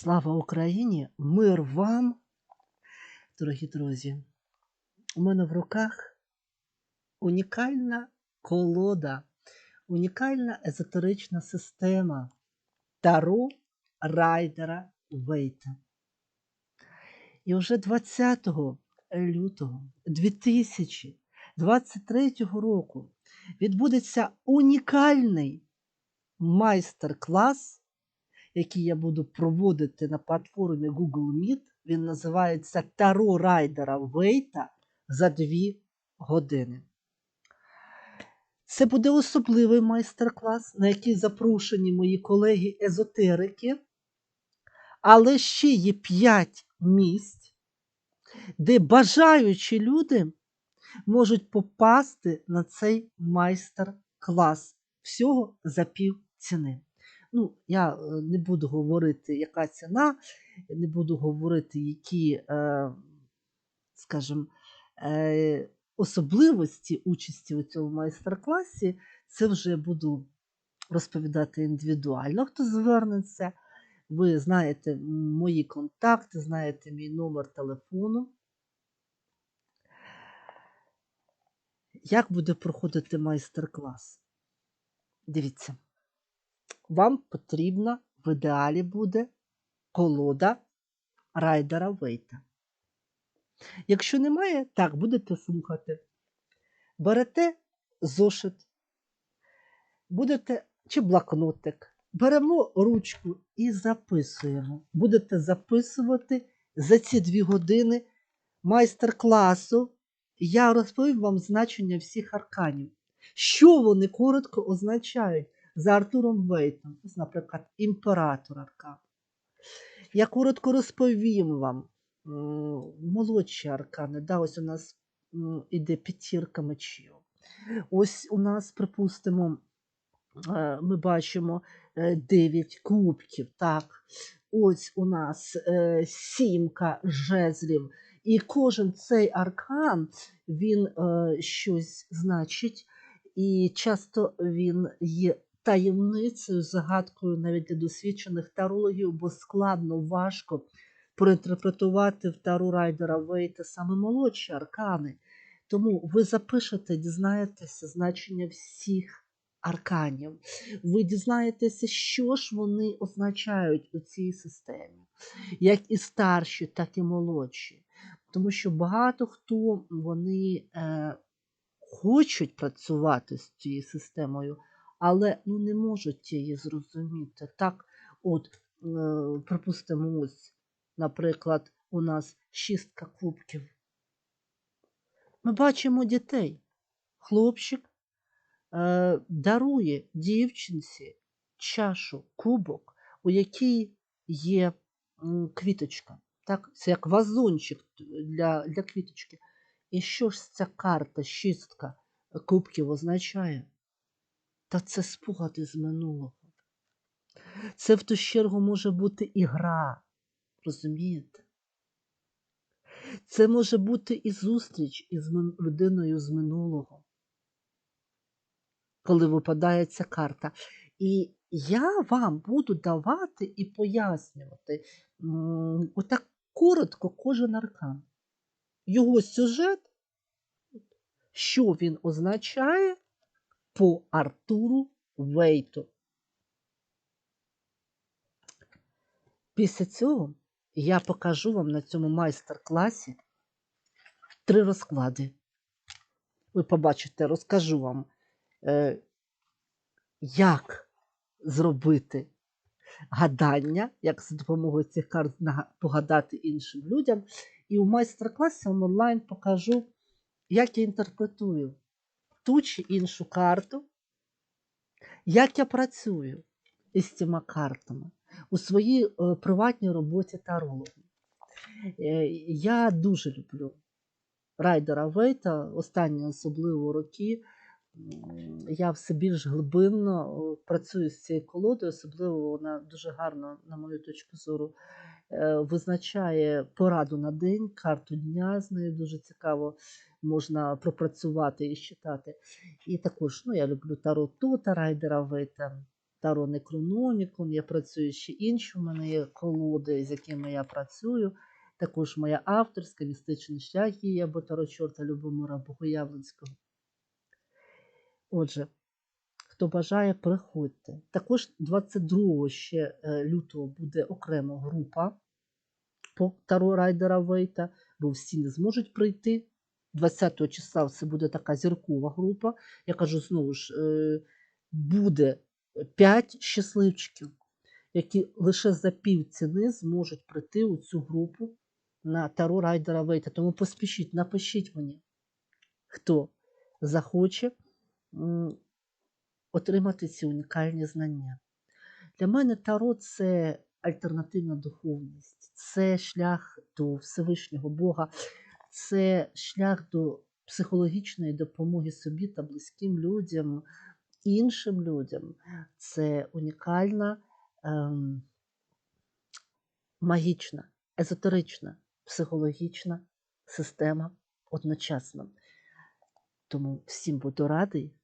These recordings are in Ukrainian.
Слава Україні! Мир вам, дорогі друзі. У мене в руках унікальна колода, унікальна езотерична система Таро Райдера Вейта. І вже 20 лютого 2023 року відбудеться унікальний майстер-клас який я буду проводити на платформі Google Meet. Він називається Таро Райдера Вейта за дві години. Це буде особливий майстер-клас, на який запрошені мої колеги-езотерики, але ще є 5 місць, де бажаючі люди можуть попасти на цей майстер-клас всього за пів ціни. Ну, я е, не буду говорити, яка ціна, не буду говорити, які, е, скажімо, е, особливості участі у цьому майстер-класі. Це вже буду розповідати індивідуально. Хто звернеться, ви знаєте мої контакти, знаєте мій номер телефону. Як буде проходити майстер-клас? Дивіться вам потрібна в ідеалі буде колода райдера Вейта. Якщо немає, так будете слухати. Берете зошит, будете чи блокнотик, беремо ручку і записуємо. Будете записувати за ці дві години майстер-класу. Я розповім вам значення всіх арканів. Що вони коротко означають? За Артуром Вейтом, наприклад, імператор Аркан. Я коротко розповім вам молодші аркани. Да, Ось у нас іде п'ятірка мечів. Ось у нас, припустимо, е, ми бачимо 9 е, кубків. так. Ось у нас е, сімка жезлів. І кожен цей аркан, він щось значить, і часто він є таємницею, загадкою навіть для досвідчених тарологів, бо складно, важко проінтерпретувати в тару райдера Вейта саме молодші аркани. Тому ви запишете, дізнаєтеся значення всіх арканів. Ви дізнаєтеся, що ж вони означають у цій системі, як і старші, так і молодші. Тому що багато хто вони е, хочуть працювати з цією системою, але ну, не можуть її зрозуміти. Так, от, е, припустимо, ось, наприклад, у нас шістка кубків. Ми бачимо дітей. Хлопчик е, дарує дівчинці чашу, кубок, у якій є квіточка. Так? Це як вазончик для, для квіточки. І що ж ця карта, шістка кубків означає? Та це спогади з минулого. Це в ту чергу може бути і гра, розумієте? Це може бути і зустріч із людиною з минулого, коли випадає ця карта. І я вам буду давати і пояснювати отак коротко кожен аркан. Його сюжет, що він означає по Артуру Вейту. Після цього я покажу вам на цьому майстер-класі три розклади. Ви побачите, розкажу вам, е, як зробити гадання, як за допомогою цих карт погадати іншим людям. І у майстер-класі онлайн покажу, як я інтерпретую ту чи іншу карту, як я працюю із цими картами у своїй е, приватній роботі тарологу. Е, я дуже люблю райдера Вейта останні особливо роки. Я все більш глибинно е, працюю з цією колодою, особливо вона дуже гарно, на мою точку зору, визначає пораду на день, карту дня з нею дуже цікаво можна пропрацювати і читати. І також ну, я люблю Таро Тута, Райдера Вейта. Таро Некрономікон, я працюю ще інші. У мене є колоди, з якими я працюю. Також моя авторська містичний шлях є або Таро Чорта Любомира Богоявленського. Отже, хто бажає, приходьте. Також 22 ще е, лютого буде окрема група по Таро Райдера Вейта, бо всі не зможуть прийти. 20 числа це буде така зіркова група. Я кажу знову ж, е, буде 5 щасливчиків, які лише за пів ціни зможуть прийти у цю групу на Таро Райдера Вейта. Тому поспішіть, напишіть мені, хто захоче отримати ці унікальні знання. Для мене Таро це альтернативна духовність, це шлях до Всевишнього Бога, це шлях до психологічної допомоги собі та близьким людям, іншим людям. Це унікальна, ем, магічна, езотерична, психологічна система одночасно. Тому всім буду радий.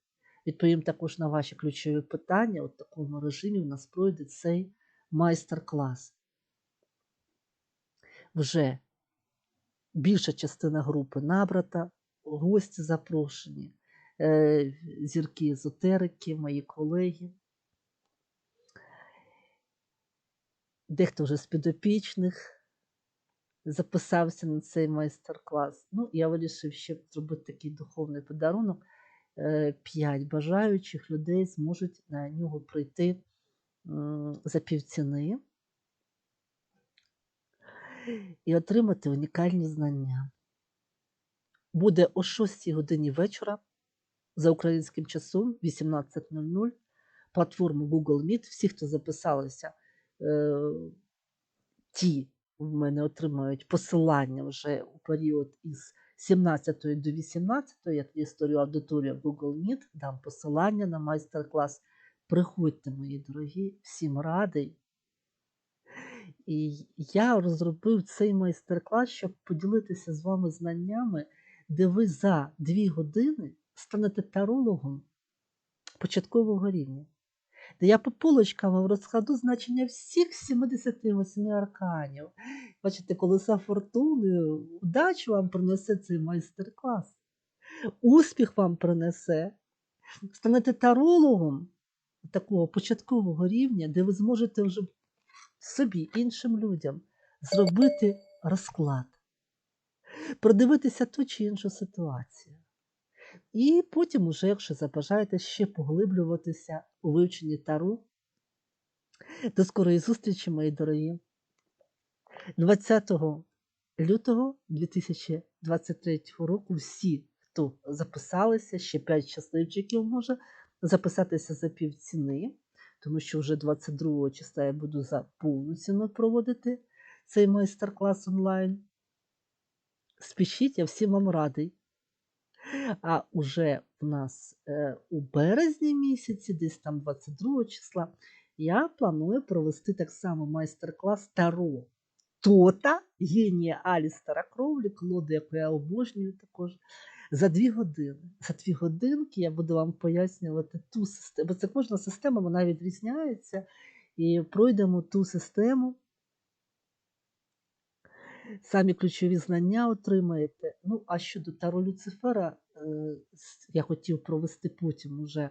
Відповім також на ваші ключові питання. У такому режимі у нас пройде цей майстер-клас. Вже більша частина групи набрата, гості запрошені, е, зірки езотерики, мої колеги. Дехто вже з підопічних записався на цей майстер-клас. Ну, я вирішив ще зробити такий духовний подарунок. Е, П'ять бажаючих людей зможуть на нього прийти за півціни і отримати унікальні знання. Буде о 6 годині вечора за українським часом 18.00 платформу Google Meet. Всі, хто записалися, е, ті в мене отримають посилання вже у період із 17 до 18, я тоді створю аудиторію Google Meet, дам посилання на майстер-клас. Приходьте, мої дорогі, всім радий. І я розробив цей майстер-клас, щоб поділитися з вами знаннями, де ви за дві години станете тарологом початкового рівня. Де я по полочкам вам розкладу значення всіх 78 арканів. Бачите, колеса фортуни, удачу вам принесе цей майстер-клас. Успіх вам принесе. Станете тарологом такого початкового рівня, де ви зможете вже собі, іншим людям зробити розклад, продивитися ту чи іншу ситуацію. І потім, уже, якщо забажаєте, ще поглиблюватися у вивченні тару. До скорої зустрічі, мої дорогі. 20 лютого 2023 року всі, хто записалися, ще 5 щасливчиків може записатися за півціни, тому що вже 22 числа я буду за повну ціну проводити цей майстер-клас онлайн. Спішіть, я всім вам радий. А уже в нас е, у березні місяці, десь там 22 числа, я планую провести так само майстер-клас Таро. Тота, генія Алістера Кровлі, колоду, яку я обожнюю також. За дві години. За дві годинки я буду вам пояснювати ту систему, бо це кожна система вона відрізняється. І пройдемо ту систему. Самі ключові знання отримаєте. Ну, а щодо Таро Люцифера, е, я хотів провести потім уже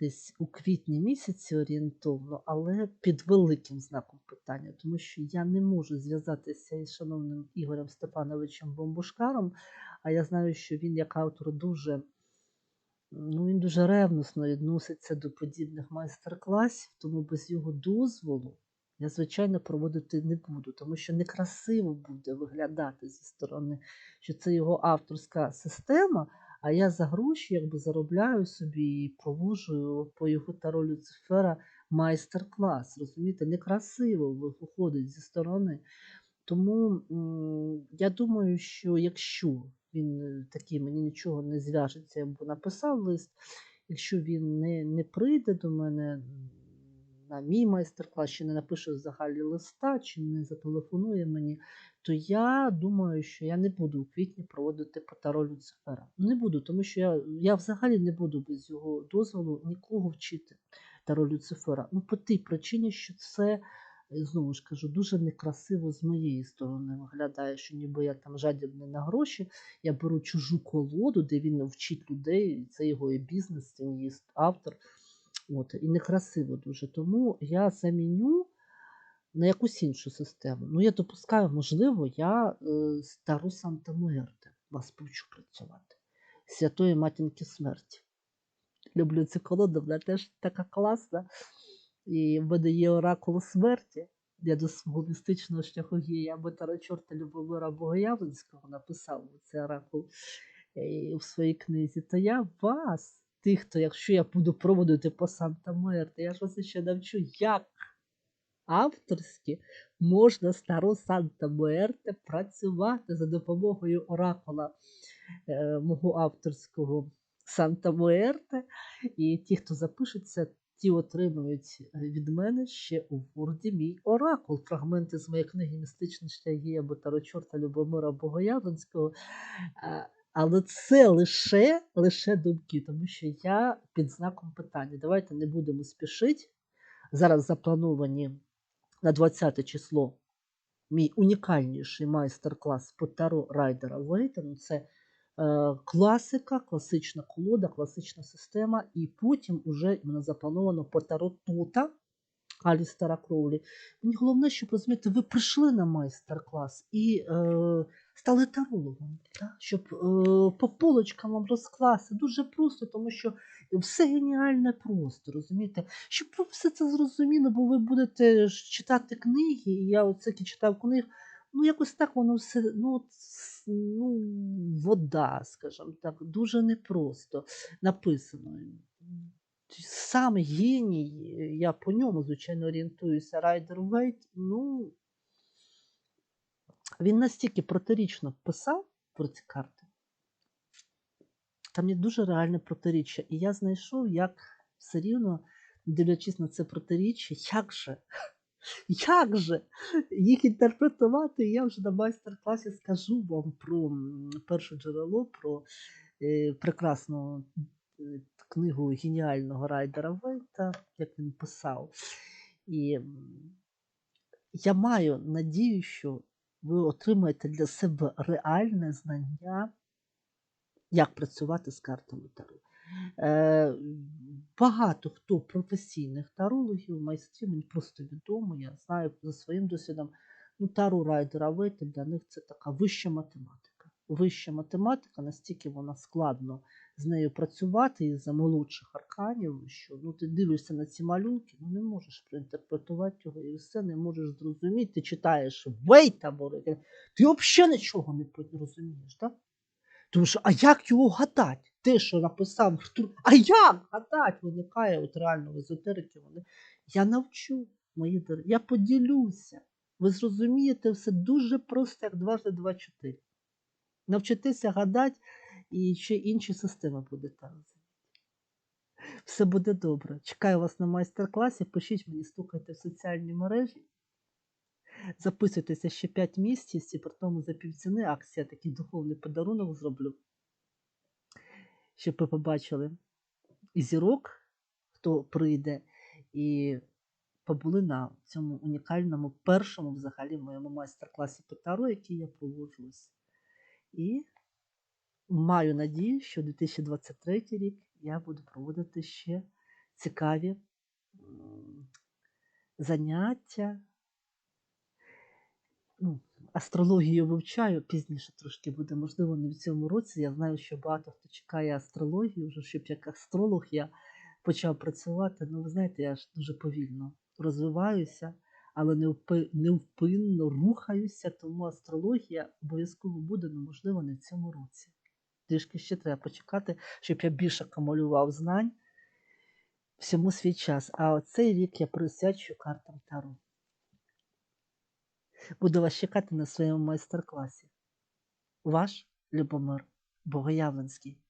десь у квітні місяці орієнтовно, але під великим знаком питання, тому що я не можу зв'язатися із шановним Ігорем Степановичем Бомбушкаром, а я знаю, що він як автор дуже, ну, він дуже ревносно відноситься до подібних майстер-класів, тому без його дозволу я, звичайно, проводити не буду, тому що некрасиво буде виглядати зі сторони, що це його авторська система, а я за гроші якби заробляю собі і проводжу по його таро Люцифера майстер-клас. Розумієте, некрасиво виходить зі сторони. Тому я думаю, що якщо він е, такий мені нічого не зв'яжеться, я б написав лист, якщо він не, не прийде до мене на мій майстер-клас, чи не напише взагалі листа, чи не зателефонує мені, то я думаю, що я не буду у квітні проводити по таро Люцифера. Не буду, тому що я, я взагалі не буду без його дозволу нікого вчити. Таро Люцифера. Ну, по тій причині, що це, знову ж кажу, дуже некрасиво з моєї сторони виглядає, що ніби я там жадібний на гроші. Я беру чужу колоду, де він вчить людей, це його і бізнес, він є автор. От, і некрасиво дуже. Тому я заміню на якусь іншу систему. Ну, я допускаю, можливо, я е, стару Санта Муерте вас повчу працювати. Святої матінки смерті. Люблю цю колоду, вона теж така класна. І в мене є оракул смерті. Я до свого містичного шляху гія або Тарачорта Любомира Богоявленського написав цей оракул е, в своїй книзі. То я вас, тих, хто, якщо я буду проводити по Санта Мерте, я ж вас ще навчу, як авторськи можна стару Санта Муерте працювати за допомогою оракула е, мого авторського Санта Муерте. І ті, хто запишеться, ті отримують е, від мене ще у Ворді мій оракул. Фрагменти з моєї книги Містичні шляхи або Тарочорта Любомира Богоявленського. Е, Але це лише, лише думки, тому що я під знаком питання. Давайте не будемо спішити. Зараз заплановані на 20 число мій унікальніший майстер-клас по Таро Райдера Вейтену. Це класика, класична колода, класична система. І потім уже мене заплановано по Таро Тота Алістера Кроулі. Мені головне, щоб розумієте, ви прийшли на майстер-клас і е, стали тарологом, так? щоб е, по полочкам вам розкласти. Дуже просто, тому що все геніальне просто, розумієте? Щоб ви все це зрозуміли, бо ви будете читати книги, і я оце читав книг, ну якось так воно все, ну, ну вода, скажімо так, дуже непросто написано. Сам геній, я по ньому, звичайно, орієнтуюся, Райдер Вейт, ну, він настільки протирічно писав про ці карти, там є дуже реальне протиріччя. І я знайшов, як все рівно, дивлячись на це протиріччя, як же, як же їх інтерпретувати. Я вже на майстер-класі скажу вам про перше джерело, про е, прекрасну е, книгу геніального райдера Вейта, як він писав. І я маю надію, що ви отримаєте для себе реальне знання, як працювати з картами Таро. Е, багато хто професійних тарологів, майстрів, мені просто відомо, я знаю за своїм досвідом, ну, тару райдера Вейта для них це така вища математика. Вища математика, настільки вона складно з нею працювати із-за молодших арканів, що ну, ти дивишся на ці малюнки, ну не можеш проінтерпретувати його і все не можеш зрозуміти. Ти читаєш Вейта, Боже, ти взагалі нічого не розумієш, так? Тому що, а як його гадати? Те, що написав Артур, а як гадати? Виникає от реально в езотерики. Вони. Я навчу, мої дорогі, я поділюся. Ви зрозумієте все дуже просто, як дважди два чотири. Навчитися гадати і ще інші системи будете розуміти. Все буде добре. Чекаю вас на майстер-класі. Пишіть мені, стукайте в соціальні мережі. Записуйтеся ще 5 місяців, і при тому за півціни акція такий духовний подарунок зроблю. Щоб ви побачили і зірок, хто прийде, і побули на цьому унікальному першому взагалі моєму майстер-класі по який я проводжусь. І маю надію, що 2023 рік я буду проводити ще цікаві заняття. Ну, астрологію вивчаю, пізніше трошки буде, можливо, не в цьому році. Я знаю, що багато хто чекає астрологію, вже щоб як астролог я почав працювати. Ну, ви знаєте, я ж дуже повільно розвиваюся, але невпинно рухаюся, тому астрологія обов'язково буде, ну, можливо, не в цьому році. Трішки ще треба почекати, щоб я більше акумулював знань всьому свій час. А цей рік я присвячую картам Таро. Буду вас чекати на своєму майстер-класі. Ваш Любомир Богоявленський.